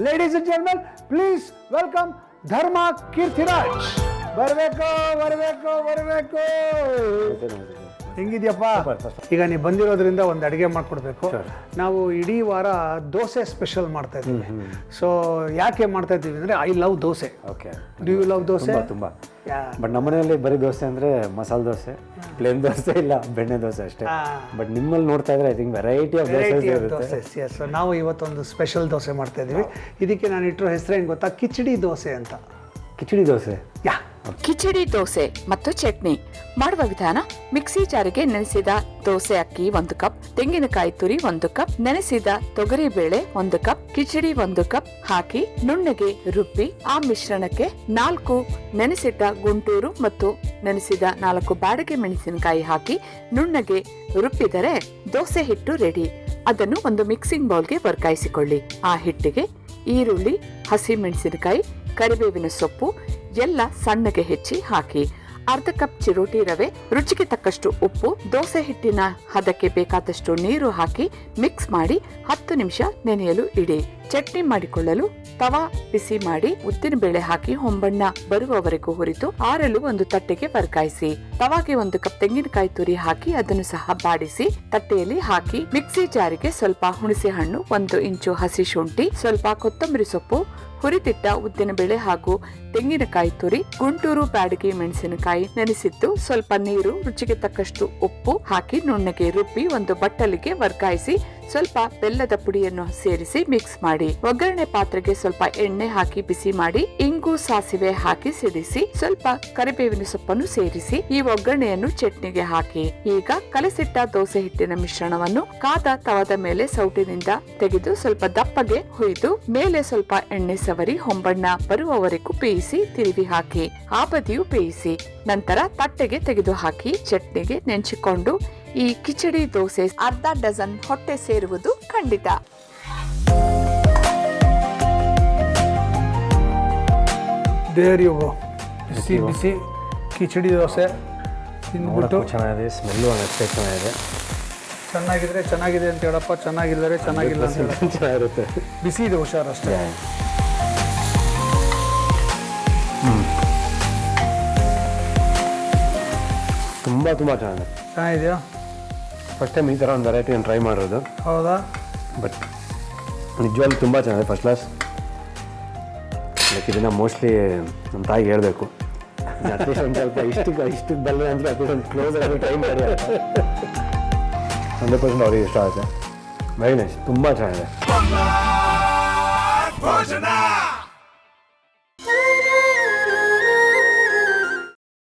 Ladies and gentlemen please welcome Dharma Keerthiraj ಬರಬೇಕು ಬರಬೇಕು ಬರಬೇಕು. ಹೆಂಗಿದ್ಯಪ್ಪ? ಈಗ ನೀವು ಬಂದಿರೋದ್ರಿಂದ ಒಂದು ಅಡುಗೆ ಮಾಡ್ಕೊಡ್ಬೇಕು. ನಾವು ಇಡೀ ವಾರ ದೋಸೆ ಸ್ಪೆಷಲ್ ಮಾಡ್ತಾ ಇದ್ದೀವಿ ಸೊ ಯಾಕೆ ಮಾಡ್ತಾ ಇದ್ದೀವಿ ಅಂದರೆ I love dosa. Okay do you love dosa? ತುಂಬ ತುಂಬ. ಬಟ್ ನಮ್ಮನೆಯಲ್ಲಿ ಬರೀ ದೋಸೆ ಅಂದರೆ ಮಸಾಲೆ ದೋಸೆ ಪ್ಲೇನ್ ದೋಸೆ ಇಲ್ಲ ಬೆಣ್ಣೆ ದೋಸೆ ಅಷ್ಟೇ. ಬಟ್ ನಿಮ್ಮಲ್ಲಿ ನೋಡ್ತಾ ಇದ್ರೆ I think variety of dosa yes ನಾವು ಇವತ್ತೊಂದು ಸ್ಪೆಷಲ್ ದೋಸೆ ಮಾಡ್ತಾ ಇದೀವಿ. ಇದಕ್ಕೆ ನಾನು ಇಟ್ಟಿರೋ ಹೆಸರು ಏನು ಗೊತ್ತಾ? ಕಿಚಡಿ ದೋಸೆ ಅಂತ. ಕಿಚಡಿ ದೋಸೆ? ಯಾ. ಕಿಚಡಿ ದೋಸೆ ಮತ್ತು ಚಟ್ನಿ. ಮಾಡುವ ವಿಧಾನ, ಮಿಕ್ಸಿ ಜಾರಿಗೆ ನೆನೆಸಿದ ದೋಸೆ ಅಕ್ಕಿ ಒಂದು ಕಪ್, ತೆಂಗಿನಕಾಯಿ ತುರಿ ಒಂದು ಕಪ್, ನೆನೆಸಿದ ತೊಗರಿ ಬೇಳೆ ಒಂದು ಕಪ್, ಕಿಚಡಿ ಒಂದು ಕಪ್ ಹಾಕಿ ನುಣ್ಣಗೆ ರುಬ್ಬಿ, ಆ ಮಿಶ್ರಣಕ್ಕೆ ನಾಲ್ಕು ನೆನೆಸಿದ ಗುಂಟೂರು ಮತ್ತು ನೆನೆಸಿದ ನಾಲ್ಕು ಬಾಡಿಗೆ ಮೆಣಸಿನಕಾಯಿ ಹಾಕಿ ನುಣ್ಣಗೆ ರುಬ್ಬಿದರೆ ದೋಸೆ ಹಿಟ್ಟು ರೆಡಿ. ಅದನ್ನು ಒಂದು ಮಿಕ್ಸಿಂಗ್ ಬೌಲ್ಗೆ ವರ್ಗಾಯಿಸಿಕೊಳ್ಳಿ. ಆ ಹಿಟ್ಟಿಗೆ ಈರುಳ್ಳಿ, ಹಸಿ ಮೆಣಸಿನಕಾಯಿ, ಕರಿಬೇವಿನ ಸೊಪ್ಪು ಎಲ್ಲ ಸಣ್ಣಗೆ ಹೆಚ್ಚಿ ಹಾಕಿ ಅರ್ಧ ಕಪ್ ಚಿರೋಟಿ ರವೆ, ರುಚಿಗೆ ತಕ್ಕಷ್ಟು ಉಪ್ಪು, ದೋಸೆ ಹಿಟ್ಟಿನ ಹದಕ್ಕೆ ಬೇಕಾದಷ್ಟು ನೀರು ಹಾಕಿ ಮಿಕ್ಸ್ ಮಾಡಿ ಹತ್ತು ನಿಮಿಷ ನೆನೆಯಲು ಇಡಿ. ಚಟ್ನಿ ಮಾಡಿಕೊಳ್ಳಲು ತವಾ, ಬಿಸಿ ಮಾಡಿ ಉದ್ದಿನ ಬೇಳೆ ಹಾಕಿ ಹೊಂಬಣ್ಣ ಬರುವವರೆಗೂ ಹುರಿದು ಆರಲು ಒಂದು ತಟ್ಟೆಗೆ ವರ್ಗಾಯಿಸಿ. ತವಾಗೆ ಒಂದು ಕಪ್ ತೆಂಗಿನಕಾಯಿ ತುರಿ ಹಾಕಿ ಅದನ್ನು ಸಹ ಬಾಡಿಸಿ ತಟ್ಟೆಯಲ್ಲಿ ಹಾಕಿ ಮಿಕ್ಸಿ ಜಾರಿಗೆ ಸ್ವಲ್ಪ ಹುಣಸೆ ಹಣ್ಣು ಒಂದು ಇಂಚು ಹಸಿ ಶುಂಠಿ, ಸ್ವಲ್ಪ ಕೊತ್ತಂಬರಿ ಸೊಪ್ಪು, ಹುರಿದಿಟ್ಟ ಉದ್ದಿನಬೇಳೆ ಹಾಗೂ ತೆಂಗಿನಕಾಯಿ ತುರಿ, ಗುಂಟೂರು ಬ್ಯಾಡಗಿ ಮೆಣಸಿನಕಾಯಿ ನೆನೆಸಿದ್ದು ಸ್ವಲ್ಪ ನೀರು, ರುಚಿಗೆ ತಕ್ಕಷ್ಟು ಉಪ್ಪು ಹಾಕಿ ನುಣ್ಣಗೆ ರುಬ್ಬಿ ಒಂದು ಬಟ್ಟಲಿಗೆ ವರ್ಗಾಯಿಸಿ ಸ್ವಲ್ಪ ಬೆಲ್ಲದ ಪುಡಿಯನ್ನು ಸೇರಿಸಿ ಮಿಕ್ಸ್ ಮಾಡಿ ಒಗ್ಗರಣೆ ಪಾತ್ರೆಗೆ ಸ್ವಲ್ಪ ಎಣ್ಣೆ ಹಾಕಿ ಬಿಸಿ ಮಾಡಿ ಇಂಗು ಸಾಸಿವೆ ಹಾಕಿ ಸಿಡಿಸಿ, ಸ್ವಲ್ಪ ಕರಿಬೇವಿನ ಸೊಪ್ಪನ್ನು ಸೇರಿಸಿ ಈ ಒಗ್ಗರಣೆಯನ್ನು ಚಟ್ನಿಗೆ ಹಾಕಿ. ಈಗ ಕಲಸಿಟ್ಟ ದೋಸೆ ಹಿಟ್ಟಿನ ಮಿಶ್ರಣವನ್ನು ಕಾದ ತವದ ಮೇಲೆ ಸೌಟಿನಿಂದ ತೆಗೆದು ಸ್ವಲ್ಪ ದಪ್ಪಗೆ ಹುಯ್ದು, ಮೇಲೆ ಸ್ವಲ್ಪ ಎಣ್ಣೆ ಸವರಿ ಹೊಂಬಣ್ಣ ಬರುವವರೆಗೂ ಬೇಯಿಸಿ ತಿರುವಿ ಹಾಕಿ. ಆ ಬದಿಯು ಬೇಯಿಸಿ, ನಂತರ ತಟ್ಟೆಗೆ ತೆಗೆದು ಹಾಕಿ ಚಟ್ನಿಗೆ ನೆಂಚಿಕೊಂಡು ಈ ಕಿಚಡಿ ದೋಸೆ ಅರ್ಧ ಡಜನ್ ಹೊಟ್ಟೆ ಸೇರುವುದು ಖಂಡಿತ. ದೇರ್ ಯು ಬಿಸಿ ಬಿಸಿ ಕಿಚಡಿ ದೋಸೆ ತಿಂದ್ಬಿಟ್ಟು ಚೆನ್ನಾಗಿದೆ ಸ್ಮೆಲ್ಲು ಅಷ್ಟೇ ಚೆನ್ನಾಗಿದೆ. ಚೆನ್ನಾಗಿದ್ರೆ ಚೆನ್ನಾಗಿದೆ ಅಂತ ಹೇಳಪ್ಪ ಚೆನ್ನಾಗಿದ್ದಾರೆ ಚೆನ್ನಾಗಿಲ್ಲ ಅಂತ ಇರುತ್ತೆ ಚೆನ್ನಾಗಿರುತ್ತೆ. ಬಿಸಿ ಇದೆ ಹುಷಾರಷ್ಟೇ ತುಂಬ ತುಂಬ ಚೆನ್ನಾಗಿದೆ. ಚೆನ್ನಾಗಿದೆಯಾ? ಫಸ್ಟ್ ಟೈಮ್ ಈ ಥರ ಒಂದು ವೆರೈಟಿ ಟ್ರೈ ಮಾಡೋದು ಹೌದಾ? ಬಟ್ ನಿಜವಾಗ್ಲೂ ತುಂಬ ಚೆನ್ನಾಗಿದೆ ಫಸ್ಟ್ ಕ್ಲಾಸ್ ಲೈಕ್ ಇದನ್ನು ಮೋಸ್ಟ್ಲಿ ನಮ್ಮ ತಾಯಿಗೆ ಹೇಳಬೇಕು. ಅಟ್ಲೀಸ್ಟ್ ಒಂದು ಸ್ವಲ್ಪ ಇಷ್ಟಕ್ಕೆ ಇಷ್ಟಕ್ಕೆ ಬಲ್ಲ ಅಂದರೆ ಅಟ್ಲೀಸ್ಟ್ ಒಂದು ಕ್ಲೋಸ್ ಆಗಿ ಟೈಮ್ ಮಾಡಿ ಹಂಡ್ರೆಡ್ ಪರ್ಸೆಂಟ್ ಅವ್ರಿಗೆ ಇಷ್ಟ ಆಗುತ್ತೆ. ವೆರಿ ನೈಸ್ ತುಂಬ ಚೆನ್ನಾಗಿದೆ.